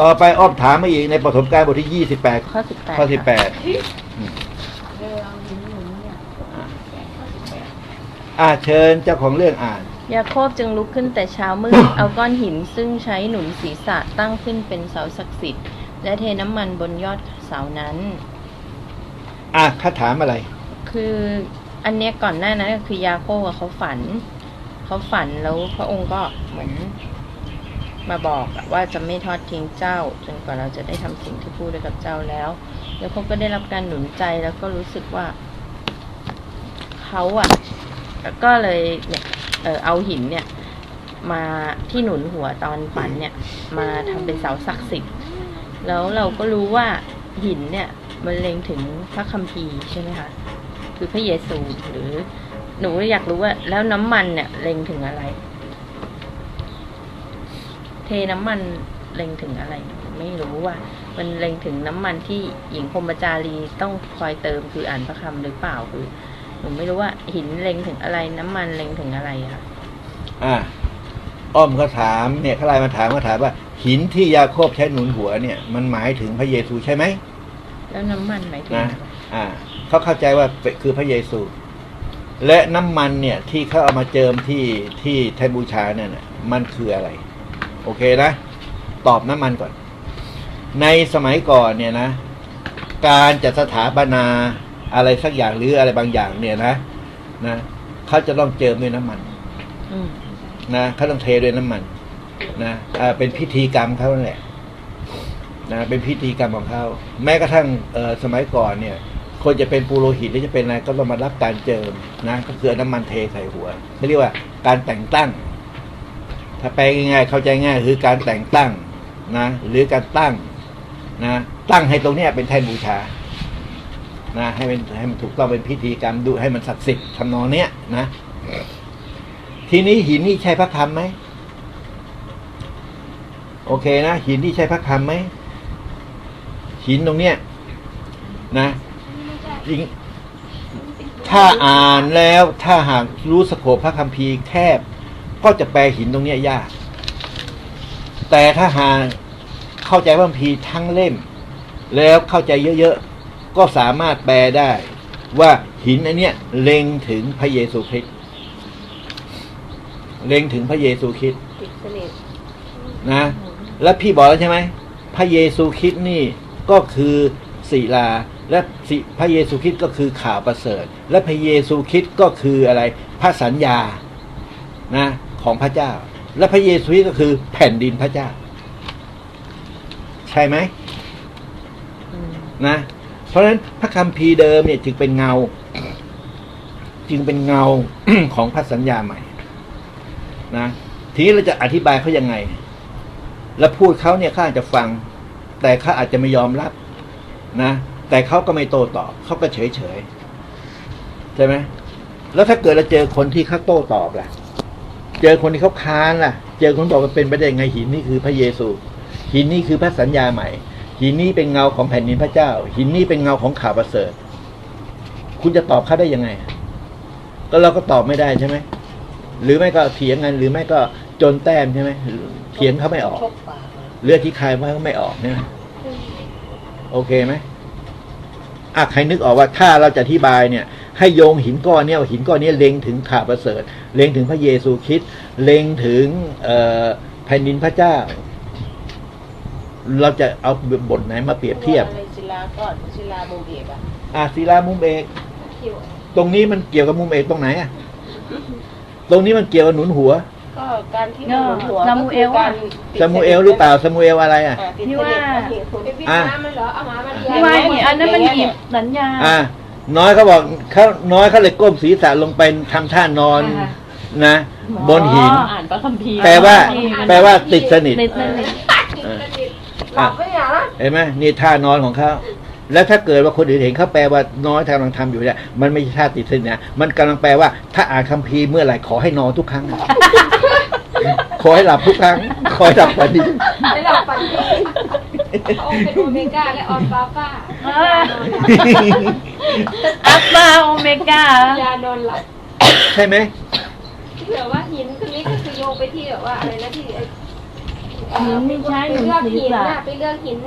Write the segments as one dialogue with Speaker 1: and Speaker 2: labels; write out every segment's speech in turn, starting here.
Speaker 1: ต่อไปอ้อมถามมาอีกในปฐมกาลบทที่ยี่สิบแปด
Speaker 2: ข้อสิบแปด
Speaker 1: ข้อสิบแปดอ่าเชิญเจ้าของเรื่องอ่าน
Speaker 2: ยาโคบจึงลุกขึ้นแต่เช้ามืด เอาก้อนหินซึ่งใช้หนุนศีรษะตั้งขึ้นเป็นเสาศักดิ์สิทธิ์ และเทน้ำมันบนยอดเสานั้น
Speaker 1: อะข้าถามอะไร
Speaker 2: คืออันเนี้ยก่อนหน้านั้นก็คือยาโคบอะเขาฝัน เขาฝันแล้วพระองค์ก็เหมือน มาบอกว่าจะไม่ทอดทิ้งเจ้า จนกว่าเราจะได้ทำสิ่งที่พูดกับเจ้าแล้ว แล้วเขาก็ได้รับการหนุนใจแล้วก็รู้สึกว่าเขาอะก็เลยเนี่ยเออเอาหินเนี่ย มาที่หนุนหัวตอนฝันเนี่ย มาทำเป็นเสาศักดิ์สิทธิ์แล้วเราก็รู้ว่าหินเนี่ยมันเล็งถึงพระคัมภีร์ใช่ไหมคะคือพระเยซูหรือหนูอยากรู้ว่า แล้วน้ำมันเนี่ยเล็งถึงอะไร เทน้ำมันเล็งถึงอะไร ไม่รู้ว่า มันเล็งถึงน้ำมันที่หญิงพรหมจารีต้องคอยเติมคืออ่านพระคำหรือเปล่าคือหนูไม่รู้ว่าหินเล็งถึงอะไรน้ำมันเล็งถึงอะไรอะค่ะ
Speaker 1: อะอ้อมเขาถามเนี่ยเขาไลน์มาถามเขาถามว่า หินที่ยาโคบใช้หนุนหัวเนี่ย มันหมายถึงพระเยซูใช่ไหม
Speaker 2: แล้วน้ำมันหมายถึง
Speaker 1: นะ
Speaker 2: อะไร
Speaker 1: อ่าเขาเข้าใจว่าเป็นคือพระเยซู และน้ำมันเนี่ยที่เขาเอามาเจิมที่ที่แทนบูชาเนี่ยนะมันคืออะไร โอเคนะ ตอบน้ำมันก่อน ในสมัยก่อนเนี่ยนะ การจัดสถาปนาอะไรสักอย่างหรืออะไรบางอย่างเนี่ยนะนะเขาจะต้องเจิมด้วยน้ำมัน
Speaker 2: อืม
Speaker 1: นะเขาต้องเทด้วยน้ำมันนะอ่าเป็นพิธีกรรมเขานั่นแหละนะเป็นพิธีกรรมของเขาแม้กระทั่งเอ่อสมัยก่อนเนี่ย คนจะเป็นปุโรหิตหรือจะเป็นอะไรก็ต้องมารับการเจิมนะ ก็คือเอาน้ำมันเทใส่หัวเขาเรียกว่าการแต่งตั้ง ถ้าแปลง่ายๆเข้าใจง่ายคือการแต่งตั้งนะหรือการตั้งนะตั้งให้ตรงเนี้ยเป็นแท่นบูชานะให้เป็นให้มันถูกต้องเป็นพิธีกรรมดูให้มันศักดิ์สิทธิ์ทำนองเนี้ยนะ ทีนี้หินนี่ใช่พระคำไหมโอเคนะหินนี่ใช่พระคำไหมหินตรงเนี้ยนะจริงถ้าอ่านแล้วถ้าหากรู้สโคปพระคัมภีร์แคบ ก็จะแปลหินตรงเนี้ยยาก แต่ถ้าหากเข้าใจพระคัมภีร์ทั้งเล่ม แล้วเข้าใจเยอะๆ ก็สามารถแปลได้ว่าหินอันเนี้ยเล็งถึงพระเยซูคริสต์เล็งถึงพระเยซูคริสต์
Speaker 2: ติดสนิท
Speaker 1: นะ แล้วพี่บอกแล้วใช่ไหมพระเยซูคริสต์นี่ก็คือศิลาและศิพระเยซูคริสต์ก็คือข่าวประเสริฐ และพระเยซูคริสต์ก็คืออะไร พระสัญญานะ ของพระเจ้า และพระเยซูคริสต์ก็คือแผ่นดินพระเจ้า ใช่ไหม
Speaker 2: อืม
Speaker 1: นะ เพราะฉะนั้นพระคัมภีร์เดิมเนี่ยจึงเป็นเงา จึงเป็นเงาของพระสัญญาใหม่ นะทีนี้เราจะอธิบายเขายังไง แล้วพูดเขาเนี่ยเขาอาจจะฟัง แต่เขาอาจจะไม่ยอมรับ นะ แต่เขาก็ไม่โต้ตอบเขาก็เฉยเฉยๆใช่ไหมแล้วถ้าเกิดเราเจอคนที่เขาโต้ตอบล่ะ เจอคนที่เขาค้านล่ะ เจอคนบอกว่าเป็นไปได้ไงหินนี่คือพระเยซู หินนี่คือพระสัญญาใหม่ หินนี้เป็นเงาของแผ่นดินพระเจ้า หินนี้เป็นเงาของข่าวประเสริฐ คุณจะตอบเขาได้ยังไง ก็เราก็ตอบไม่ได้ใช่ไหมหรือไม่ก็เถียงกันหรือไม่ก็จนแต้มใช่ไหมเถียงเขาไม่ออกเลือดที่คายว่าเขาไม่ออกใช่ไหมโอเคไหมอะใครนึกออกว่าถ้าเราจะอธิบายเนี่ย ให้โยงหินก้อนเนี่ยว่าหินก้อนเนี้เล็งถึงข่าวประเสริฐ เล็งถึงพระเยซูคริสต์เล็งถึงเอ่อแผ่นดินพระเจ้า เราจะเอาบทไหนมาเปรียบเทียบ
Speaker 3: ในศิลาก่อนศิลาโมเบกอะ
Speaker 1: อะศิลามุมเอก
Speaker 3: ที่
Speaker 1: ตรงนี้มันเกี่ยวกับมุมเอกตรงไหนอะตรงนี้มันเกี่ยวกับหนุนหัว
Speaker 3: ก็การที่มันหนุนหัว
Speaker 2: ซามูเอล
Speaker 3: ก็
Speaker 2: อะ
Speaker 3: คืการ
Speaker 1: ซามูเอลหรือเปล่าซามูเอลอะไรอะ
Speaker 3: อ่าติด
Speaker 2: ที่
Speaker 3: ส
Speaker 2: ว่า
Speaker 3: นิทกับเหตุผล
Speaker 1: อะ
Speaker 3: มันเหรอเอาหมามา
Speaker 2: ที่ว่าหินอันนั้นมันหยิบสัญญา
Speaker 1: อะ น้อยเขาบอกเขาน้อยเขาเลยก้มศีรษะลงไปทำท่านอน
Speaker 2: อ่า
Speaker 1: นะ บนหิน
Speaker 2: อ๋ออ่านพระคัมภีร์
Speaker 1: แปลว่า แปลว่าติดสนิท
Speaker 2: ติดสนิท
Speaker 3: ติดสนิทหลับไม่อยากนะ
Speaker 1: เห็นไหมนี่ท่านอนของเขาแล้วถ้าเกิดว่าคนอื่นเห็นเขาแปลว่าน้อยกำลังทำอยู่เนี่ยมันไม่ใช่ท่าติดสนิทนะมันกำลังแปลว่า ถ้าอ่านคัมภีร์เมื่อไหร่ขอให้นอนทุกครั้ง ขอให้หลับทุกครั้ง ขอให้หลับฝันดี
Speaker 3: ไม่หลับฝันดี เอาเป็นโอเมก้าและออนฟาฟ้า
Speaker 2: อัลฟาโอเมก้ายา
Speaker 3: นอนหลับ
Speaker 1: ใช่ไหม
Speaker 3: ที่แบบว่าหินคนนี้ก็คือโยงไปที่แบบว่าอะไรนะที่ไอ้เอ่อ
Speaker 4: หินนี่ใช้
Speaker 3: ไป
Speaker 4: หนุน
Speaker 3: เลือก
Speaker 4: ศีร
Speaker 3: หิน
Speaker 4: ษะ
Speaker 3: น่ะไปเลือกหิน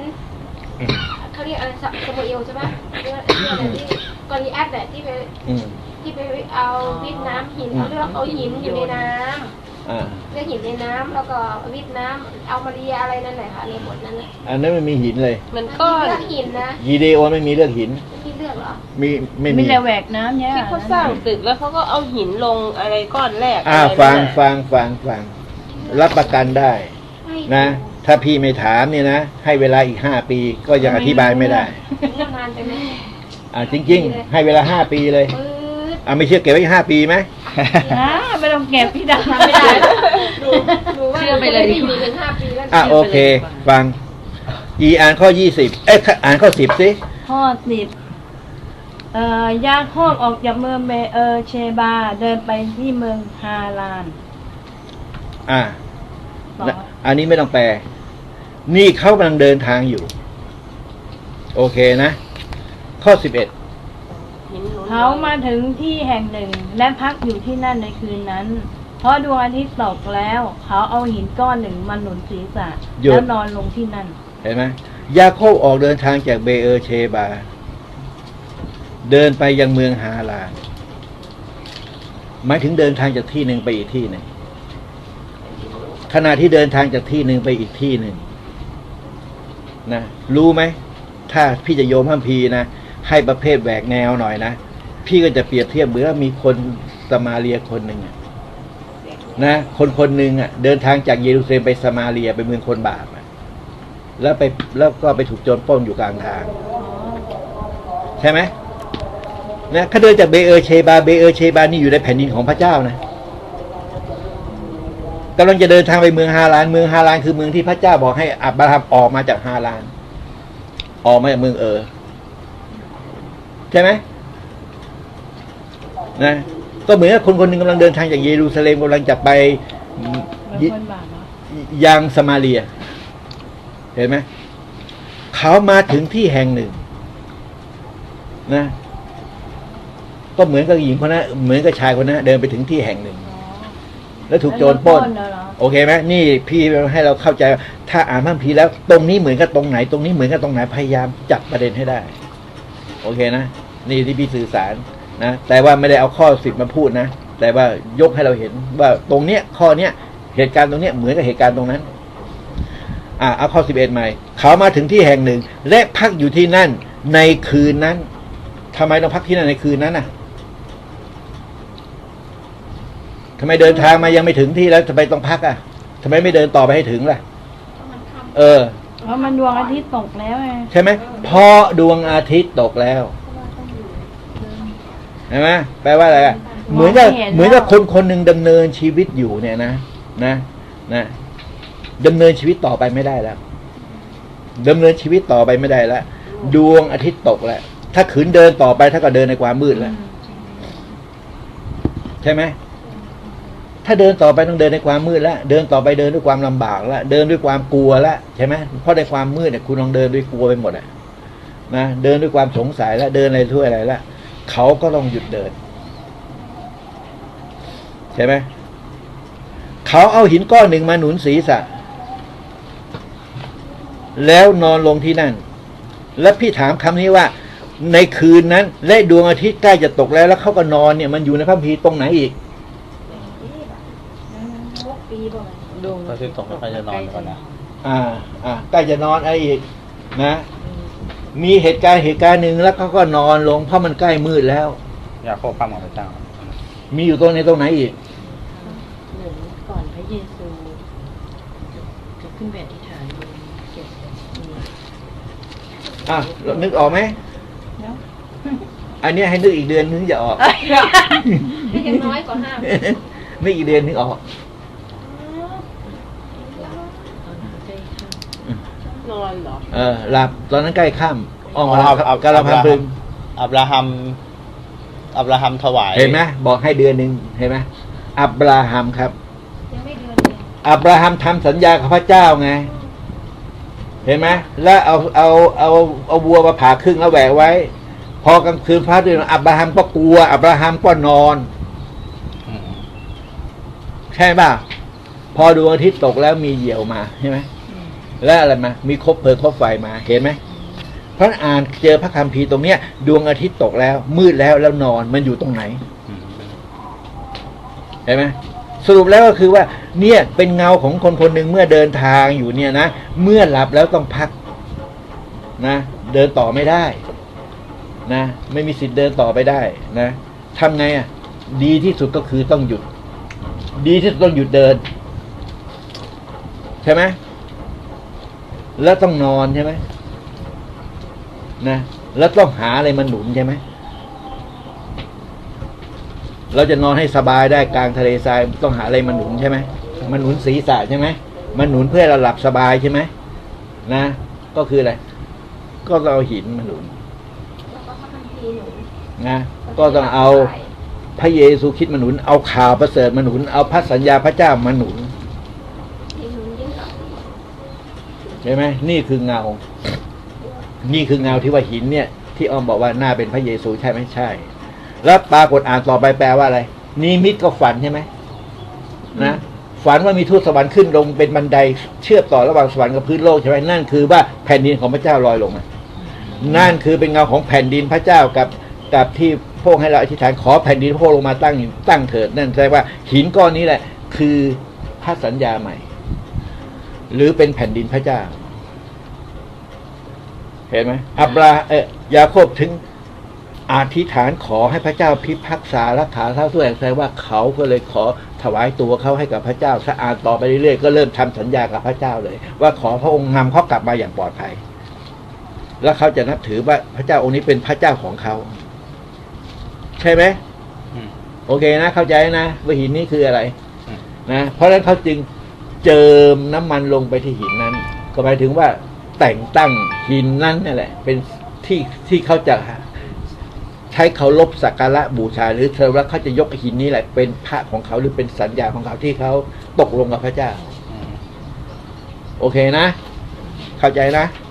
Speaker 3: เขาเรียกอะไรสสมุเอลใช่ไหมเลือกเลือกอะไรที่กอริแอดเนี่ยที่ไป
Speaker 1: อืม
Speaker 3: ที่ไปเอาวิทน้ำหินเอาเลือกเอาหินอยู่ในน้ำ
Speaker 1: อ่า
Speaker 3: เลือกหินในน้ำแล้วก็วิทน้ำเอามาเรียอะไรนั่นแหละค่ะในบทนั้นนะ
Speaker 1: อันนั้นไม่มีหินเลย
Speaker 2: มันก้อน
Speaker 3: เลือกหินนะ
Speaker 1: ยีเดโอไม่มีเรื่องหิน
Speaker 3: ที่เลือกเหรอ
Speaker 1: มีไม่
Speaker 4: มี
Speaker 1: มี
Speaker 4: แต่แหวกน้ำเนี่ย
Speaker 2: ที่เขาสร้างตึกแล้วเขาก็เอาหินลงอะไรก้อนแรก
Speaker 1: อ่า
Speaker 2: อะไร
Speaker 1: ฟัง
Speaker 2: นั่นน่ะ
Speaker 1: ฟังฟังฟังรับประกันได้
Speaker 3: ให้
Speaker 1: นะ ถ้าพี่ไม่ถามเนี่ยนะ ให้เวลาอีกห้าปีก็ยังอธิบายไม่ได้
Speaker 3: ว่านานไปไหม
Speaker 1: อ่าจริง ๆ ให้เวลาห้าปีเลย
Speaker 3: ปื๊ด
Speaker 1: อ่าไม่เชื่อเก็บไว้ห้าปีไหม
Speaker 4: อ่าไม่ต้องเก็บพี่ดา
Speaker 3: ไม่ได้หนูหนูว่า
Speaker 2: เชื่อไปเลย
Speaker 3: หนูอยู่ถึงห้าปีแล้ว
Speaker 1: อะโอเค ฟัง อีอ่านข้อยี่สิบเอ้ยอ่านข้อสิบสิ
Speaker 4: ข้อสิบเอ่อยาโคบออกจากเมืองเบเออร์เชบา เดินไปที่เมืองฮาราน
Speaker 1: อ่า
Speaker 4: ต่อ
Speaker 1: นะอันนี้ไม่ต้องแปล นี่เขากำลังเดินทางอยู่ โอเคนะ ข้อสิบเอ็ด
Speaker 2: หินหนุน
Speaker 4: เขามาถึงที่แห่งหนึ่งและพักอยู่ที่นั่นในคืนนั้น เพราะดวงอาทิตย์ตกแล้ว เขาเอาหินก้อนหนึ่งมาหนุนศีรษะแล้วนอนลงที่นั่น
Speaker 1: เห็นไหมยาโคบออกเดินทางจากเบเออร์เชบา เดินไปยังเมืองฮารานหมายถึงเดินทางจากที่หนึ่งไปอีกที่หนึ่งขณะที่เดินทางจากที่หนึ่งไปอีกที่หนึ่งนะรู้ไหม ถ้าพี่จะโยมพัมพีร์นะ ให้ประเภทแหวกแนวหน่อยนะ พี่ก็จะเปรียบเทียบเหมือนว่ามีคนสมาเรียคนหนึ่งอะนะคนคนหนึ่งอะ เดินทางจากเยรูซาเล็มไปสมาเรียไปเมืองคนบาปอะแล้วไปแล้วก็ไปถูกโจรปล้นอยู่กลางทาง ใช่ไหมนะเขาเดินจากเบเออเชบาเบเออเชบานี่อยู่ในแผ่นดินของพระเจ้านะกำลังจะเดินทางไปเมืองฮาราน เมืองฮารานคือเมืองที่พระเจ้าบอกให้อับราฮัมออกมาจากฮาราน ออกมาจากเมืองเออ ใช่ไหม นะก็เหมือนกับคนคนหนึ่งกำลังเดินทางจากเยรูซาเล็มกำลังจะไป
Speaker 4: เป็นคนบาปเหรอ
Speaker 1: ยังสมาเรีย เห็นไหมเขามาถึงที่แห่งหนึ่ง นะ ก็เหมือนกับหญิงคนนั้นเหมือนกับชายคนนั้นเดินไปถึงที่แห่งหนึ่ง แล้วถูกโจรปล้น
Speaker 4: แล้วเหรอ
Speaker 1: โอเคไหมนี่พี่ให้เราเข้าใจว่าถ้าอ่านพระคัมภีร์แล้ว ตรงนี้เหมือนกับตรงไหน ตรงนี้เหมือนกับตรงไหนพยายามจับประเด็นให้ได้ โอเคนะ นี่ที่พี่สื่อสาร นะแต่ว่าไม่ได้เอาข้อสิบมาพูดนะ แต่ว่ายกให้เราเห็นว่าตรงเนี้ยข้อเนี้ยเหตุการณ์ตรงเนี้ยเหมือนกับเหตุการณ์ตรงนั้น อ่าเอาข้อสิบเอ็ดใหม่ เขามาถึงที่แห่งหนึ่ง และพักอยู่ที่นั่นในคืนนั้นทำไมต้องพักที่นั่นในคืนนั้นน่ะทำไมเดินทางมายังไม่ถึงที่แล้วทำไมต้องพักอะทำไมไม่เดินต่อไปให้ถึงล่ะ เออ
Speaker 4: เพราะมันดวงอาทิตย์ตกแล้วไง
Speaker 1: ใช่ไหมเพราะดวงอาทิตย์ตกแล้ว ใช่ไหมแปลว่าอะไรอะเหมือนกับเหมือนกับคนคนหนึ่งดำเนินชีวิตอยู่เนี่ยนะนะนะดำเนินชีวิตต่อไปไม่ได้แล้วดำเนินชีวิตต่อไปไม่ได้แล้วดวงอาทิตย์ตกแล้วถ้าขืนเดินต่อไปถ้าก็เดินในความมืดแล้วใช่ไหมถ้าเดินต่อไปต้องเดินในความมืดแล้วเดินต่อไปเดินด้วยความลำบากแล้วเดินด้วยความกลัวแล้วใช่ไหมเพราะในความมืดเนี่ยคุณลองเดินด้วยกลัวไปหมดอะนะเดินด้วยความสงสัยแล้วเดินอะไรทั่วอะไรแล้ว เขาก็ต้องหยุดเดิน ใช่ไหม เขาเอาหินก้อนหนึ่งมาหนุนศีรษะ แล้วนอนลงที่นั่น แล้วพี่ถามคำนี้ว่า ในคืนนั้น และดวงอาทิตย์ใกล้จะตกแล้ว แล้วเขาก็นอนเนี่ยมันอยู่ในพระคัมภีร์ตรงไหนอีก
Speaker 2: ดวง
Speaker 5: ก็ที่ตกไม่ค่อยจะนอนก่อนนะ
Speaker 1: อ่า อ่าใกล้จะนอนอะไรอีก นะ มีเหตุการณ์เหตุการณ์หนึ่งแล้วเขาก็นอนลงเพราะมันใกล้มืดแล้ว
Speaker 5: ยาโคบข้ามของพระเจ้า
Speaker 1: มีอยู่ตรงในตรงไหนอีก
Speaker 2: เหมือนก่อนพระเยซูจะขึ้นไปอธิษฐานบนเก็บนี่
Speaker 1: อะนึกออกไหม
Speaker 4: เนอะ
Speaker 1: อันเนี้ยให้นึกอีกเดือนนึงจะออก
Speaker 3: ก็ยังน้อยกว่าห้า
Speaker 1: นึกอีกเดือนนึงออก
Speaker 2: นอนเหรอ
Speaker 1: เออหลับตอนนั้นใกล้ค่ำออกมา
Speaker 5: อ๋ออับ
Speaker 1: กาลาพัมพึง
Speaker 5: อับราฮัม อับราฮัมถวาย
Speaker 1: เห็นไหมบอกให้เดือนหนึ่งเห็นไหมอับราฮัมครับ
Speaker 3: ยังไม่เดือนเลย
Speaker 1: อับราฮัมทำสัญญากับพระเจ้าไง เห็นไหมแล้วเอาเอาเอาเอาวัวมาผ่าครึ่งแล้วแหวกไว้ พอกลางคืนพระเดือนอับราฮัมก็กลัว อับราฮัมก็นอน
Speaker 5: อืม
Speaker 1: ใช่ป่ะ พอดวงอาทิตย์ตกแล้วมีเหยี่ยวมาใช่ไหม และอะไรมา มีคบเพลิงคบไฟมา เห็นไหมเพราะอ่านเจอพระคัมภีร์ตรงเนี้ย ดวงอาทิตย์ตกแล้ว มืดแล้วแล้วนอนมันอยู่ตรงไหน เห็นไหมสรุปแล้วก็คือว่า เนี่ยเป็นเงาของคนคนหนึ่งเมื่อเดินทางอยู่เนี่ยนะ เมื่อหลับแล้วต้องพัก นะ เดินต่อไม่ได้ นะ ไม่มีสิทธิ์เดินต่อไปได้ นะทำไงอะ ดีที่สุดก็คือต้องหยุด ดีที่สุดต้องหยุดเดิน ใช่ไหม แล้วต้องนอนใช่ไหมนะแล้วต้องหาอะไรมาหนุนใช่ไหมเราจะนอนให้สบายได้กลางทะเลทรายต้องหาอะไรมาหนุนใช่ไหมมาหนุนศีรษะใช่ไหมมาหนุนเพื่อให้เราหลับสบายใช่ไหมนะ ก็คืออะไรก็ต้องเอาหินมาหนุน
Speaker 3: แล้วก็พระคัมภีร์หนุน
Speaker 1: นะก็ต้องเอาพระเยซูคริดต์มาหนุน เอาข่าวประเสริฐมาหนุน เอาพระสัญญาพระเจ้ามาหนุน
Speaker 3: ที่หนุนยิ่งกว่า
Speaker 1: ใช่ไหมนี่คือเงา นี่คือเงาที่ว่าหินเนี่ย ที่อ้อมบอกว่าหน้าเป็นพระเยซูใช่ไหมใช่ แล้วปรากฏอ่านต่อไปแปลว่าอะไรนิมิตก็ฝันใช่ไหมนะฝันว่ามีทูตสวรรค์ขึ้นลงเป็นบันไดเชื่อมต่อระหว่างสวรรค์กับพื้นโลกใช่ไหมนั่นคือว่าแผ่นดินของพระเจ้าลอยลงมานั่นคือเป็นเงาของแผ่นดินพระเจ้ากับกับที่พวกให้เราอธิษฐานขอแผ่นดินพวกลงมาตั้งตั้งเถิดนั่นแสดงว่าหินก้อนนี้แหละ คือพระสัญญาใหม่ หรือเป็นแผ่นดินพระเจ้า เห็นไหมอับราเออยาโคบถึงอธิษฐานขอให้พระเจ้าพิพากษารักษาเท้าตัวแสดงว่าเขาก็เลยขอถวายตัวเขาให้กับพระเจ้าถ้าอ่านต่อไปเรื่อยๆก็เริ่มทำสัญญากับพระเจ้าเลย ว่าขอพระองค์นำเขากลับมาอย่างปลอดภัย แล้วเขาจะนับถือว่าพระเจ้าองค์นี้เป็นพระเจ้าของเขา ใช่ไหม
Speaker 5: อืม
Speaker 1: โอเคนะ เข้าใจนะว่าหินนี้คืออะไร
Speaker 5: อืม
Speaker 1: นะเพราะฉะนั้นเขาจึง เจิมน้ำมันลงไปที่หินนั้น ก็หมายถึงว่าแต่งตั้งหินนั้นนี่แหละ เป็นที่ที่เขาจะใช้เคารพสักการะบูชา หรือเธอว่าเขาจะยกหินนี้แหละ เป็นพระของเขาหรือเป็นสัญญาของเขาที่เขาตกลงกับพระเจ้า
Speaker 5: อืม
Speaker 1: โอเคนะ เข้าใจนะ
Speaker 3: ค